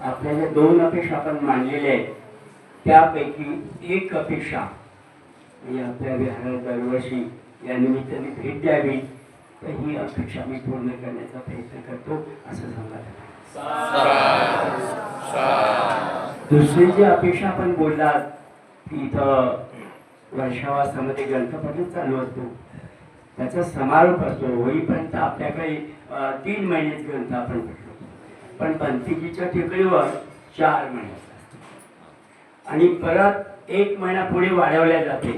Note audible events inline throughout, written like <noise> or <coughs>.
आपल्या ज्या दोन अपेक्षा आपण मांडलेल्या आहेत. त्यापैकी एक अपेक्षा म्हणजे आपल्या विहारात दरवर्षी या निमित्ताने भेट द्यावी तर ही अपेक्षा मी पूर्ण करण्याचा प्रयत्न करतो असं सांगा दुसरी जी अपेक्षा आपण बोललात की इथं वर्षावासामध्ये ग्रंथपठण चालू असतो. त्याचा समारोप असतो. होईपर्यंत आपल्याकडे तीन महिन्याचे ग्रंथ आपण पण पंथिकीच्या टेकडीवर चार महिन्याचा आणि परत एक महिना पुढे वाढवल्या जाते.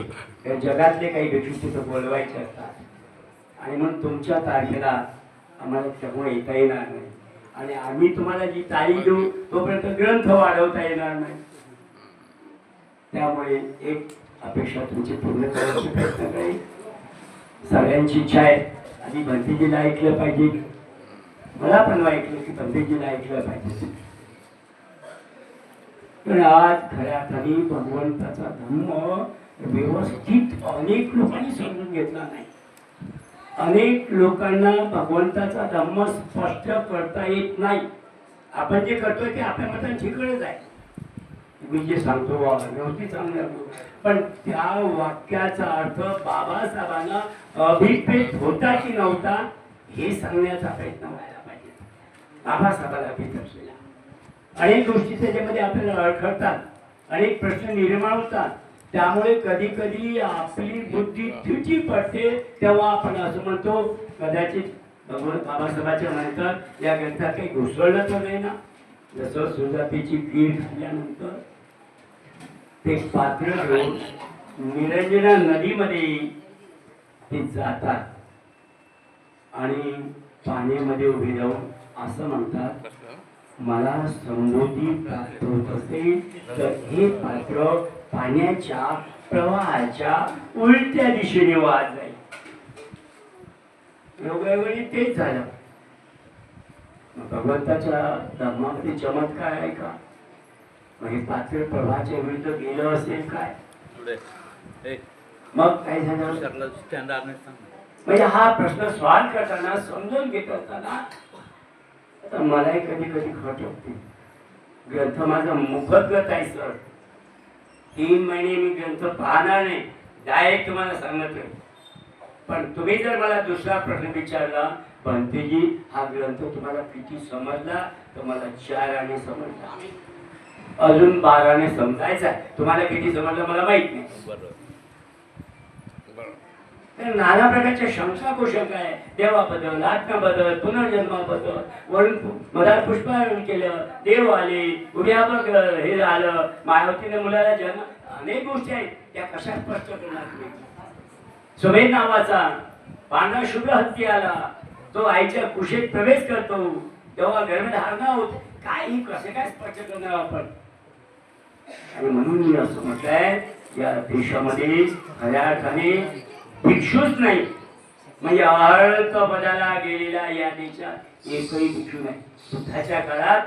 जगातले काही भिक्षू तिथं बोलवायचे असतात. आणि म्हणून तुमच्या तारखेला आम्हाला त्यामुळे येता येणार नाही. आणि आम्ही तुम्हाला जी तारीख देऊ तोपर्यंत ग्रंथ वाढवता येणार नाही. त्यामुळे एक अपेक्षा तुमची पूर्ण करण्याचा प्रयत्न करेल सगळ्यांची इच्छा आहे. आधी भंतीजीला ऐकलं पाहिजे. मला पण ऐकलं की पंडितजीला ऐकलं पाहिजे. पण आज खऱ्या अर्थाने भगवंताचा धम्म व्यवस्थित अनेक लोकांनी समजून घेतला नाही. अनेक लोकांना भगवंताचा धम्म स्पष्ट करता येत नाही. आपण जे करतोय ते आपल्या मताने ठिकणच आहे. मी जे सांगतो वा व्यवस्थित चांगलं पण त्या वाक्याचा अर्थ बाबासाहेबांना अभिप्रेत होता की नव्हता हे सांगण्याचा प्रयत्न व्हायला पाहिजे बाबासाहेबांना अभिप्रेत असलेला अनेक गोष्टी त्याच्यामध्ये आपल्याला अडखळतात अनेक प्रश्न निर्माण होतात. त्यामुळे कधी कधी आपली बुद्धी तुची पडते तेव्हा आपण असं म्हणतो कदाचित भगवान म्हणतात नंतर या ग्रंथात काही घुसळलं तर नाही ना? जसं सुजातीची खीर झाल्यानंतर ते पात्र घेऊन निरंजना नदीमध्ये ते जातात आणि पाण्यामध्ये उभे राहून असं म्हणतात मला समृद्धी प्राप्त होत असेल तर हे पात्र पाण्याच्या प्रवाहाच्या उलट्या दिशेने वाहत जाईल. योगायोगाने तेच झालं. भगवंताच्या धर्मामध्ये चमत्कार आहे का? मग हे पात्र प्रवाहाच्या विरुद्ध गेलं असेल काय? मग काय झालं? म्हणजे हा प्रश्न सॉल्व करताना समजून घेत असताना आता मलाही कधी कधी खट वाटते. ग्रंथ माझा मुखद्गत आहे सर. तीन महिने मी ग्रंथ पाहणार नाही. डायरेक्ट तुम्हाला सांगत आहे. पण तुम्ही जर मला दुसरा प्रश्न विचारला भंतेजी हा ग्रंथ तुम्हाला किती समजला? तर मला चाराने समजला. अजून बाराने समजायचा आहे. तुम्हाला किती समजलं मला माहीत नाही. बरोबर तर नाना प्रकारच्या शंका कुशंका आहे. देवाबद्दल आत्म्याबद्दल पुनर्जन्माबद्दल. वरून मधात पुष्पारण केलं देव आले उद्या बघ हे झालं. मायावतीने मुलाला जन्म अनेक गोष्टी आहेत. त्या कशा स्पष्ट करणार तुम्ही? सुमेध नावाचा पांढरा शुभ्र हत्ती आला. तो आईच्या कुशेत प्रवेश करतो. तेव्हा गर्भधारणा होत. काही कसे काय स्पष्ट करणार आपण? आणि म्हणून मी असं म्हटलंय या देशामध्ये खऱ्या अर्थाने भिक्षूच नाही. म्हणजे अर्थ पदाला गेलेला या देशात एकही भिक्षू नाही. सुद्धाच्या काळात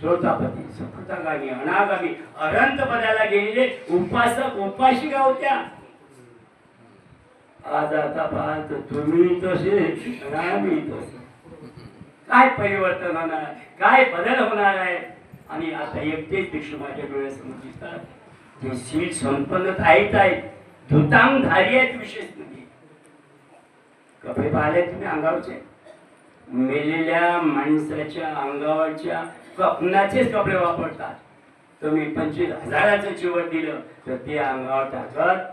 श्रोतापती सफलतागामी अनागामी अरंत पदाला गेलेले उपासक उपासिका होत्या. आज आता पाहत तुम्ही तसे रामी तसे. काय परिवर्तन होणार काय बदल होणार आहे? आणि आता एकटेच भिक्षू माझ्या डोळ्यासमोर दिसतात. ते सीट संपन्न आहेत आहेत. धुतांगधारी आहेत विशेष म्हणजे कपडे पाहिले तुम्ही अंगावरचे? मेलेल्या माणसाच्या अंगावरच्या कपनाचेच कपडे वापरतात. तुम्ही पंचवीस हजाराचं चिवट दिलं तर ते अंगावर टाकत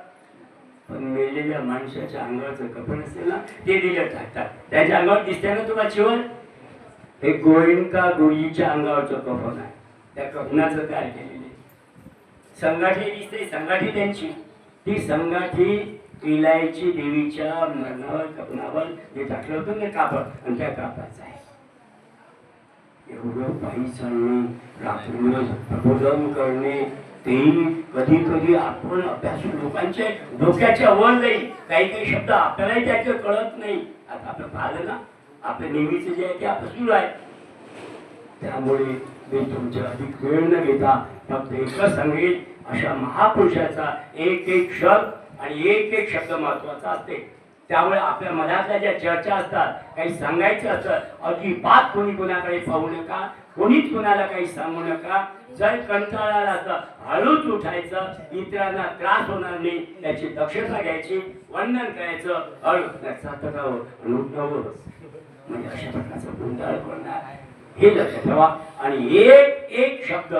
पण मेलेल्या माणसाच्या अंगावरचं कपड असेल ना ते दिलं टाकतात. त्याच्या अंगावर दिसते ना तुला चिवट हे गोविंदका गोळीच्या अंगावरचं कफन आहे. त्या कफनाचं काय केलेले संघाठी दिसते संघाठी त्यांची. ती संघाची इलायची देवीच्या मरणावर कपनावर हे टाकलं होतं ना कापड आणि त्या कापडाचं आहे. एवढं पायी चालणे रात्रंदिवस प्रबोधन करणे ते कधी कधी आपण अभ्यास लोकांचे डोक्याच्या वर जाईल काही काही शब्द आपल्यालाही त्याचे कळत नाही. आता आपलं पाहिलं ना आपलं नेहमीचं जे आहे ते आपलं सुरू आहे. त्यामुळे मी तुमच्या अधिक वेळ न घेता फक्त एकच सांगेल अशा महापुरुषाचा एक एक शब्द आणि एक एक शब्द महत्त्वाचा असते. त्यामुळे आपल्या मनातल्या ज्या चर्चा असतात काही सांगायचं असतं अजिबात कोणी कोणाकडे पाहू नका कोणीच कोणाला काही सांगू नका. जर कंटाळा आला तर हळूच उठायचं इतरांना त्रास होणार नाही त्याची दक्षता घ्यायची वंदन करायचं हळू. सातकावं आणि उठावं म्हणजे अशा प्रकारचं गोंधळ करणार हे लक्ष ठेवा. आणि एक एक शब्द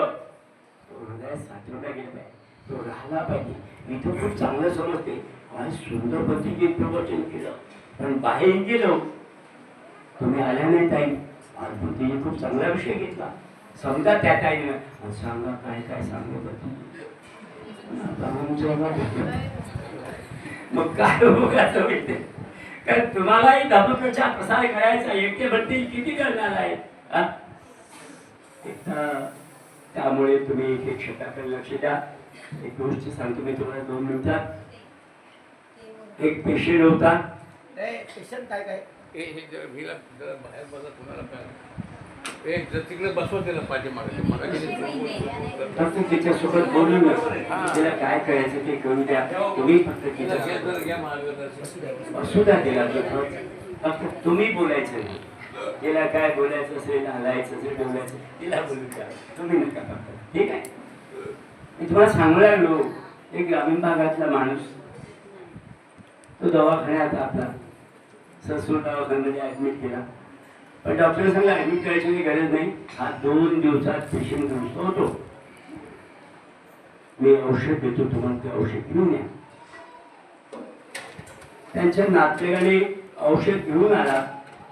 तो हृदयात साठवला गेला पाहिजे तो राहिला पाहिजे. मी तर खूप चांगलं समजते. काय सुंदर पद्धतीने प्रवचन केलं. पण बाहेर गेलो तुम्ही आल्या नाही ताई. अद्भुतीने खूप चांगला विषय घेतला. समजा त्या ताईनं. सांगा काय काय सांगत होती मग काय उपयोगाचं होईल कारण तुम्हालाही धबकेचा प्रसार करायचा एकटे बद्दल किती करणार आहे? हा? त्यामुळे तुम्ही एक एक शब्दाकडे लक्ष द्या. एक गोष्ट सांगतो मी तुम्हाला दोन मिनिटात एक पेशंट होता. पेशंट काय काय? हे हे तिच्यासोबत बोलू नका. तिला काय करायचं ते करू द्या. तुम्ही फक्त तिच्या असू द्या तिला. फक्त तुम्ही बोलायचं. तिला काय बोलायचं असेल हलायचं असेल बोलायचं तिला बोलू द्या तुम्ही नका फक्त ठीक आहे? मी तुम्हाला सांगू लागलो एक ग्रामीण भागातला माणूस तो दवाखान्यात आपला ससूर दवाखान्यामध्ये ऍडमिट केला. पण डॉक्टर सांगला ऍडमिट करायची काही गरज नाही. हा दोन दिवसात पेशंट दुरुस्त होतो मी औषध देतो तुम्हाला ते औषध घेऊन या. त्यांच्या नातेवाईकाने औषध घेऊन आला.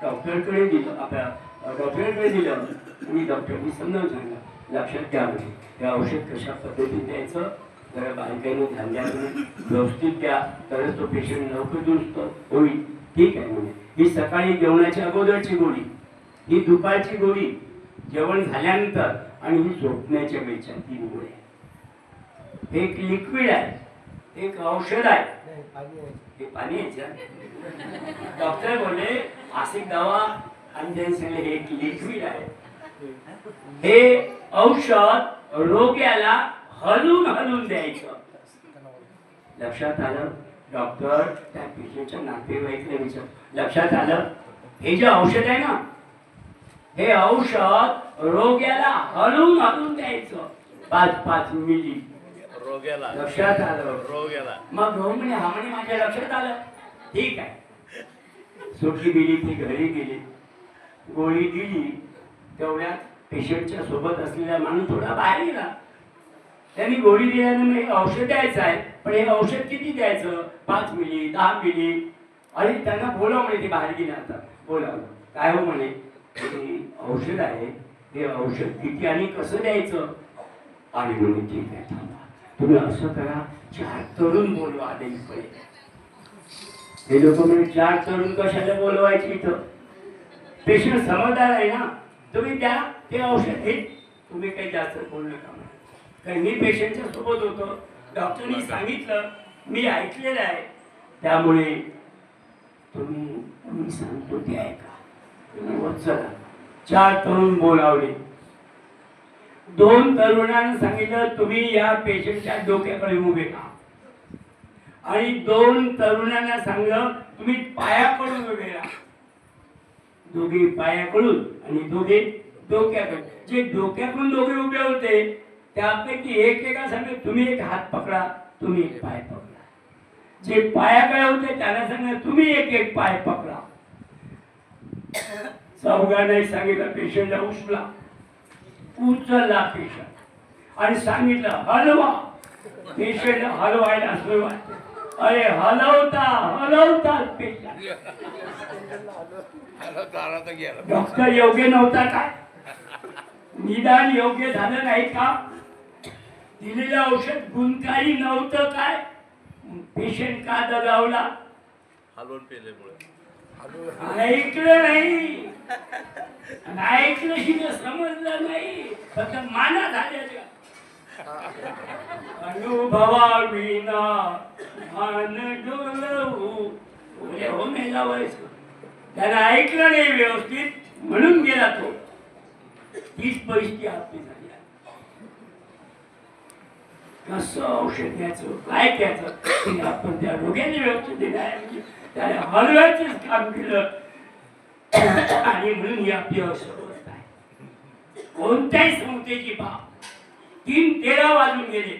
डॉक्टरकडे दिलं आपल्या डॉक्टरकडे दिलं आणि डॉक्टरनी समजावून सांगितलं लक्षात घ्या म्हणजे हे औषध कशा पद्धतीने द्यायचं जरा बायकाईने ध्यान द्या व्यवस्थित द्या तरच तो पेशंट लवकर दुरुस्त होईल ठीक आहे म्हणजे ही सकाळी जेवणाच्या अगोदरची गोळी ही दुपारची गोळी जेवण झाल्यानंतर आणि ही झोपण्याच्या वेळच्या तीन गोळ्या एक लिक्विड आहे एक औषध आहे हे पाणी आहे यायचं डॉक्टर बोलले मासिक दवा आणि सांगितले हे एक लिक्विड आहे. हे औषध रोग्याला हलून हलून द्यायचं. लक्षात आलं? डॉक्टर त्या पेशंटच्या नातेवाईकला विचार. लक्षात आलं? हे जे औषध आहे ना हे औषध रोग्याला हलून हलून द्यायचं. पाच पाच मिली. रोग्याला. लक्षात आलं? रोग्याला. मग म्हणे हा म्हणे माझ्या लक्षात आलं? ठीक आहे. सुटली दिली ती घरी गेली. गोळी दिली तेवढ्यात पेशंटच्या सोबत असलेला माणूस थोडा बाहेर गेला. त्यांनी गोळी दिल्यानं औषध द्यायचं आहे. पण हे औषध किती द्यायचं? पाच मिली दहा मिली. आणि त्यांना बोलाव म्हणे ते बाहेर गेले आता. बोलावलं काय हो म्हणे? औषध आहे. हे औषध किती आणि कसं द्यायचं? आणि म्हणे ठीक आहे थांबा. तुम्ही असं करा. चार तरुण बोलवा आले पहिले हे लोक म्हणजे चार तरुण कशाला बोलवायचे इथं? पेशंट समजदार आहे ना? तुम्ही द्या ते औषध घे. तुम्ही काही जास्त बोलू नका. कारण मी पेशंटच्या सोबत होतो. डॉक्टरनी सांगितलं. मी ऐकलेलं आहे. त्यामुळे तुम्ही मी सांगतो ते ऐका. तुम्ही वर चला. चार तरुण बोलावले. दोन तरुणांना सांगितलं तुम्ही या पेशंटच्या डोक्याकडे उभे राहा. आणि दोन तरुणांना सांगलं तुम्ही पायाकडून उभे राहा. दोघे पायाकडून आणि दोघे डोक्याकडे. जे डोक्याकडून दोघे उभे होते त्यापैकी एक एका सांगत तुम्ही एक हात पकडा तुम्ही एक पाय पकडा. जे पायाकडे होते त्याला सांगत तुम्ही एक एक पाय पकडा. चौघांनाही सांगितलं पेशंटला उचला. उचलला पेशंट. आणि सांगितलं हलवा. पेशंट हलवायला सुरुवात अरे हलवता हलवता डॉक्टर योग्य नव्हता काय निदान योग्य झालं नाही का? दिलेलं औषध गुणकारी नव्हतं काय? पेशंट का दगावला? हलवून पेल्यामुळे ऐकलं नाही. ऐकलं शिवाय समजलं नाही. फक्त माना झाल्या अनुभवा विना मान डोलवू. उद्या हो नाही लावायचं त्याला ऐकलं नाही व्यवस्थित म्हणून गेला तो. तीच परिस्थिती आपली झाली. आहे. कसं औषध द्यायचं काय त्याचं आपण त्या रोग्याने व्यवस्थित दिलाय त्याने हलवायचंच काम केलं आणि म्हणून ही आपली अवस्था आहे. कोणत्याही संस्थेची बाब. तीन तेरा वाजून गेले.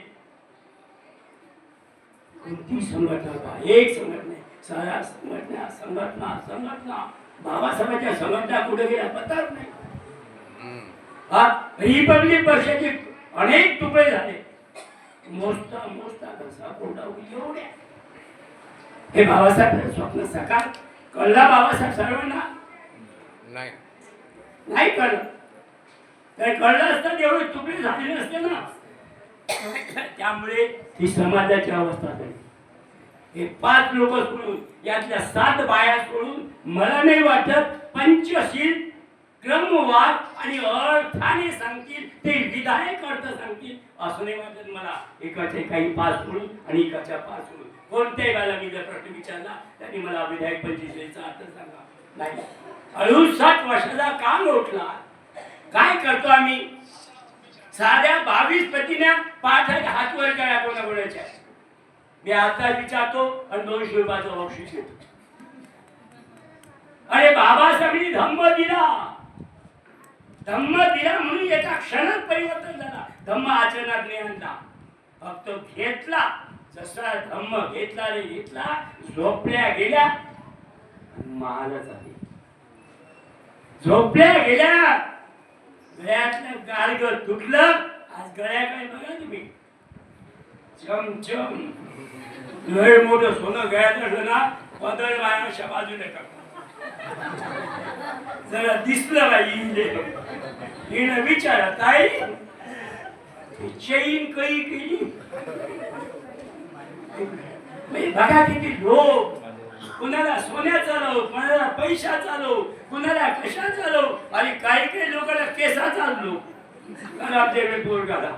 कोणती संघटना एक संघटना. साऱ्या संघटना संघटना संघटना. बाबासाहेबांच्या संघटना कुठे गेल्या पत्ताच नाही. हा रिपब्लिक पक्षाचे अनेक तुकडे झाले. मोजता मोजता कसा कोरडा एवढ्या. हे बाबासाहेब स्वप्न साकार. कळला बाबासाहेब सर्वांना? नाही. नाही कळलं. तर कळलं असतं तेवढे तुकडे झाले नसते ना. <coughs> त्यामुळे ही समाजाची अवस्था झाली हे पाच लोक सोडून यातल्या सात बाया सोडून मला नाही वाटत पंचशील क्रमवाद आणि अर्थाने सांगतील ते विधायक अर्थ सांगतील असं नाही वाटत मला. एकाचे काही पाच सोडून आणि एकाच्या पाच सोडून. कोणत्याही वेळेला मी जर प्रश्न विचारला त्यांनी मला विधायक पंचशीलचा अर्थ सांगा. नाही. हळू सात वर्षाचा काम उठला काय करतो आम्ही? साध्या बावीस पतीने पाठ हात वर करा कोणाकोणाच्या मी आता विचारतो आणि दोनशे रुपयाचं बक्षीस घेतो अरे बाबासाहेबांनी धम्म दिला. धम्म दिला म्हणून एका क्षणात परिवर्तन झाला. धम्म आचरणात नाही आणला. फक्त घेतला. जसा धम्म घेतला रे घेतला झोपल्या गेल्या आणि महालच आली झोपल्या गेल्या गळ्यातलं गाडग तुटलं आज गळ्याकडे बघा तुम्ही. चमचम लय मोठं सोनं गळ्यात असलं ना पदळ बायाच्या बाजूने टाकलं जरा दिसलं बाई हिने हिनं विचारा ताई चैन कई केली? बघा किती लोक. कुणाला सोन्याचा लोक कुणाला पैशाचा लोक कुणाला कशाचा लोक आणि काही काही लोकांना केसाचा लोक आणि पोर पोरगाला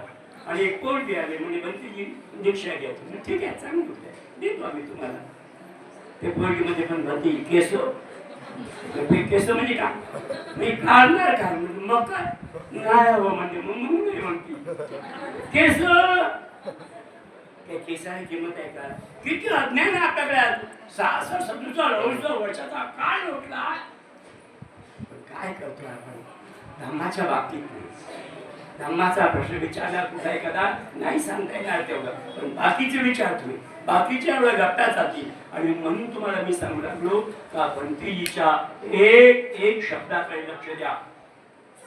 आणि एक पोर द्यावे म्हणजे बनतीजी दीक्षा घ्या तुम्ही. ठीक आहे चांगली गोष्ट देतो आम्ही तुम्हाला. ते पोरगीमध्ये पण म्हणते केस. ते केस म्हणजे का? मी काढणार का? हो, मग काय नाही हवं म्हणजे मग मग नाही म्हणते. केस त्या किंमत आहे का? किती अज्ञान आहे आपल्याकडे? आज. सहासष्ट सदुसष्ट अडुसष्ट वर्षाचा. काळ लोटला काय करतो आपण? धम्माच्या बाबतीत धम्माचा प्रश्न विचारला कुठे एखादा नाही सांगता येणार तेवढं. पण बाकीचे विचार तुम्ही. बाकीच्या एवढं गप्प्या जातील आणि म्हणून तुम्हाला मी सांगू लागलो का पंथीजीच्या एक एक शब्दाकडे लक्ष द्या.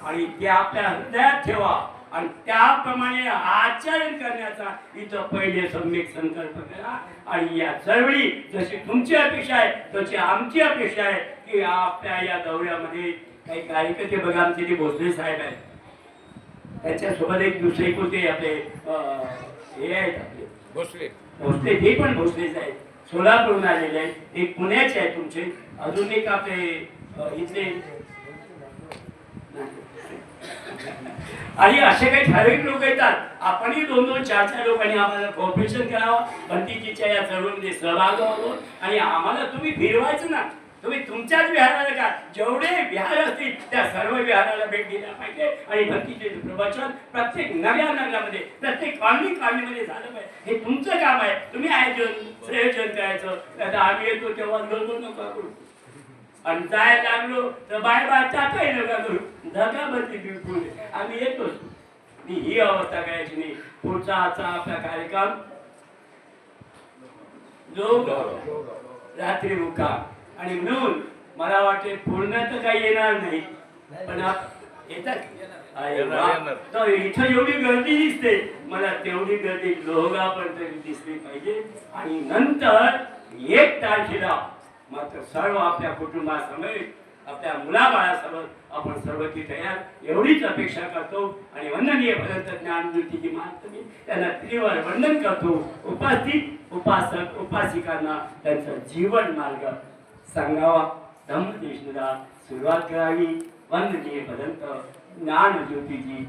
आणि ते आपल्या हृदयात ठेवा. आणि त्याप्रमाणे आचरण करण्याचा इथं पहिले सम्यक संकल्प करा आणि या चळवळी जशी तुमची अपेक्षा आहे तशी आमची अपेक्षा आहे की आपल्या या दौऱ्यामध्ये काही कार्यकर्ते बघा आमचे जे भोसले साहेब आहेत त्याच्यासोबत एक दुसरे कोणते आपले हे आहेत आपले? भोसले. भोसले ते पण भोसलेच आहेत सोलापूरहून आलेले आहेत एक पुण्याचे आहेत तुमचे. अजून एक आपले इथले आणि असे काही ठराविक लोक येतात. आपणही दोन दोन चार चार लोकांनी आम्हाला कॉम्पिटिशन करावं. भंतीजीच्या या चळवळीमध्ये सहभाग होतो आणि आम्हाला तुम्ही फिरवायचं ना तुम्ही तुमच्याच विहाराला का जेवढे विहार असतील त्या सर्व विहाराला भेट दिल्या पाहिजे. आणि भक्तीचे प्रवचन प्रत्येक नव्या नगरामध्ये प्रत्येक कॉलनी कॉलनीमध्ये झालं पाहिजे. हे तुमचं काम आहे. तुम्ही आयोजन प्रयोजन करायचं. आता आम्ही येतो तेव्हा गडबड नका करू. आणि जायला लागलो तर बाय बाय टाकाय नका करू. धका बदली बिलकुल. आम्ही येतोच. ही अवस्था करायची नाही. पुढचा आजचा आपला कार्यक्रम जो रात्री मुक्काम. आणि म्हणून मला वाटते पूर्ण तर काही येणार नाही. पण येतात. तर इथं एवढी गर्दी दिसते. मला तेवढी गर्दी लोहगा पण तरी दिसली पाहिजे. आणि नंतर एक तारखेला मात्र सर्व आपल्या कुटुंबासमवेत आपल्या मुलाबाळासमोर आपण सर्व ती तयार. एवढीच अपेक्षा करतो आणि वंदनीय भरत ज्ञानमूर्तीची महात्मी त्यांना त्रिवार वंदन करतो. उपस्थित उपासक उपासिकांना त्यांचा जीवन मार्ग सांगावा. धम्मदेशला सुरुवात करावी. वंदनीय भदंत ज्ञान ज्योतीची